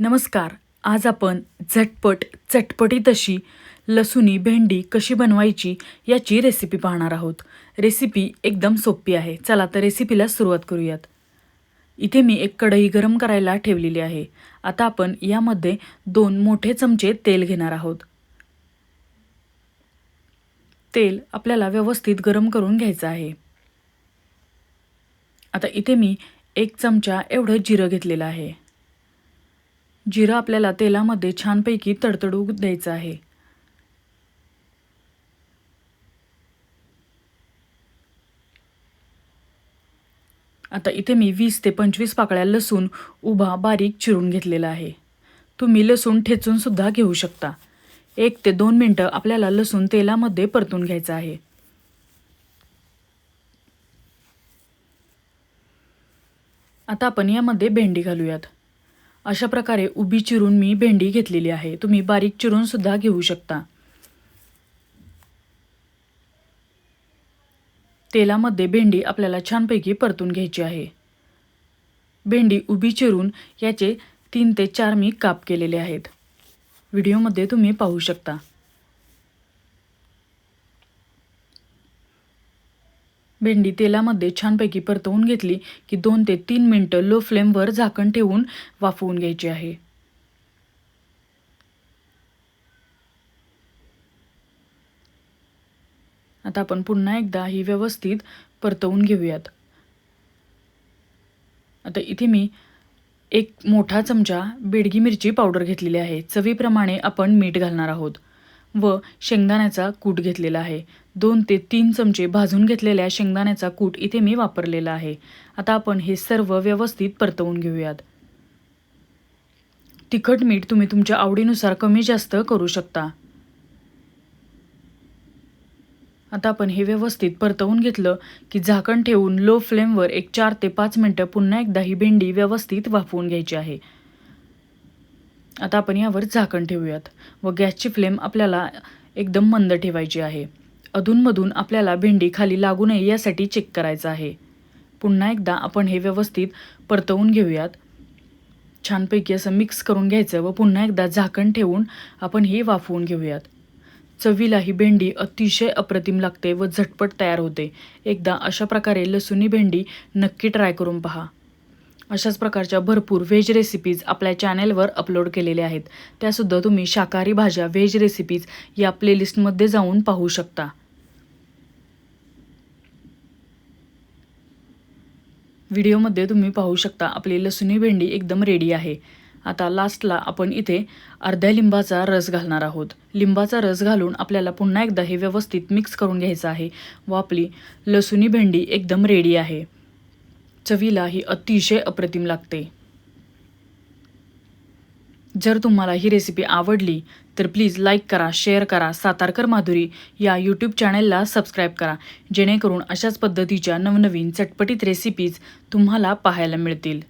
नमस्कार. आज आपण झटपट चटपटीत अशी लसुणी भेंडी कशी बनवायची याची रेसिपी पाहणार आहोत. रेसिपी एकदम सोपी आहे. चला तर रेसिपीला सुरुवात करूयात. इथे मी एक कढई गरम करायला ठेवलेली आहे. आता आपण यामध्ये दोन मोठे चमचे तेल घेणार आहोत. तेल आपल्याला व्यवस्थित गरम करून घ्यायचं आहे. आता इथे मी एक चमचा एवढं जिरं घेतलेलं आहे. जिरं आपल्याला तेलामध्ये छानपैकी तडतडू द्यायचं आहे. आता इथे मी वीस ते पंचवीस पाकळ्या लसूण उभा बारीक चिरून घेतलेला आहे. तुम्ही लसूण ठेचूनसुद्धा घेऊ शकता. एक ते दोन मिनटं आपल्याला लसूण तेलामध्ये परतून घ्यायचं आहे. आता आपण यामध्ये भेंडी घालूयात. अशा प्रकारे उभी चिरून मी भेंडी घेतलेली आहे. तुम्ही बारीक चिरून सुद्धा घेऊ शकता. तेलामध्ये भेंडी आपल्याला छानपैकी परतून घ्यायची आहे. भेंडी उभी चिरून याचे तीन ते चार मी काप केलेले आहेत. व्हिडिओमध्ये तुम्ही पाहू शकता. भेंडी तेलामध्ये छानपैकी परतवून घेतली की दोन ते तीन मिनटं लो फ्लेमवर झाकण ठेवून वाफवून घ्यायची आहे. आता आपण पुन्हा एकदा ही व्यवस्थित परतवून घेऊयात. आता इथे मी एक मोठा चमचा बेडगी मिरची पावडर घेतलेली आहे. चवीप्रमाणे आपण मीठ घालणार आहोत. व शेंगदाण्याचा कूट घेतलेला आहे. दोन ते तीन चमचे भाजून घेतलेल्या शेंगदाण्याचा कूट इथे मी वापरलेला आहे. आता आपण हे सर्व व्यवस्थित परतवून घेऊयात. तिखट मीठ तुम्ही तुमच्या आवडीनुसार कमी जास्त करू शकता. आता आपण हे व्यवस्थित परतवून घेतलं की झाकण ठेवून लो फ्लेमवर एक चार ते पाच मिनटं पुन्हा एकदा ही भेंडी व्यवस्थित वाफवून घ्यायची आहे. आता आपण यावर झाकण ठेवूयात व गॅसची फ्लेम आपल्याला एकदम मंद ठेवायची आहे. अधूनमधून आपल्याला भेंडी खाली लागू नये यासाठी चेक करायचं आहे. पुन्हा एकदा आपण हे व्यवस्थित परतवून घेऊयात. छानपैकी असं मिक्स करून घ्यायचं व पुन्हा एकदा झाकण ठेवून आपण हे वाफवून घेऊयात. चवीला ही भेंडी अतिशय अप्रतिम लागते व झटपट तयार होते. एकदा अशा प्रकारे लसुणी भेंडी नक्की ट्राय करून पहा. अशाच प्रकारच्या भरपूर व्हेज रेसिपीज आपल्या चॅनेलवर अपलोड केलेल्या आहेत. त्यासुद्धा तुम्ही शाकाहारी भाज्या व्हेज रेसिपीज या प्लेलिस्टमध्ये जाऊन पाहू शकता. व्हिडिओमध्ये तुम्ही पाहू शकता आपली लसुणी भेंडी एकदम रेडी आहे. आता लास्टला आपण इथे अर्ध्या लिंबाचा रस घालणार आहोत. लिंबाचा रस घालून आपल्याला पुन्हा एकदा हे व्यवस्थित मिक्स करून घ्यायचं आहे व आपली लसुणी भेंडी एकदम रेडी आहे. चवीला ही अतिशय अप्रतिम लागते. जर तुम्हाला ही रेसिपी आवडली तर प्लीज लाईक करा शेअर करा सातारकर माधुरी या यूट्यूब चॅनेलला सबस्क्राईब करा. जेणेकरून अशाच पद्धतीच्या नवनवीन चटपटीत रेसिपीज तुम्हाला पाहायला मिळतील.